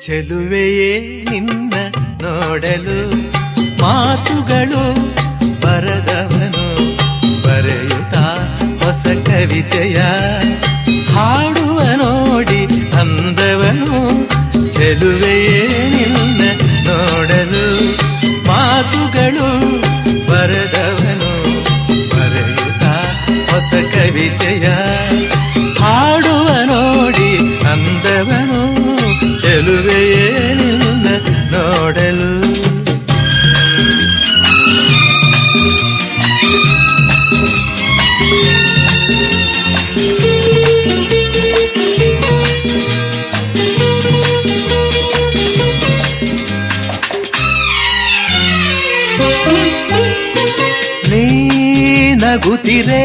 ಚೆಲುವೆಯೇ ನಿನ್ನ ನೋಡಲು. ಮಾತುಗಳು ಬರದವನು, ಬರೆಯುತ್ತ ಹೊಸ ಕವಿತೆಯ ಹಾಡುವ ನೋಡಿ ಅಂದವನು. ಚೆಲುವೆಯೇ ನಿನ್ನ ನೋಡಲು. ಮಾತುಗಳು ಬರದವನು, ಬರೆಯುತ್ತ ಹೊಸ ಕವಿತೆಯ ನೀ ನಗುತ್ತಿರೇ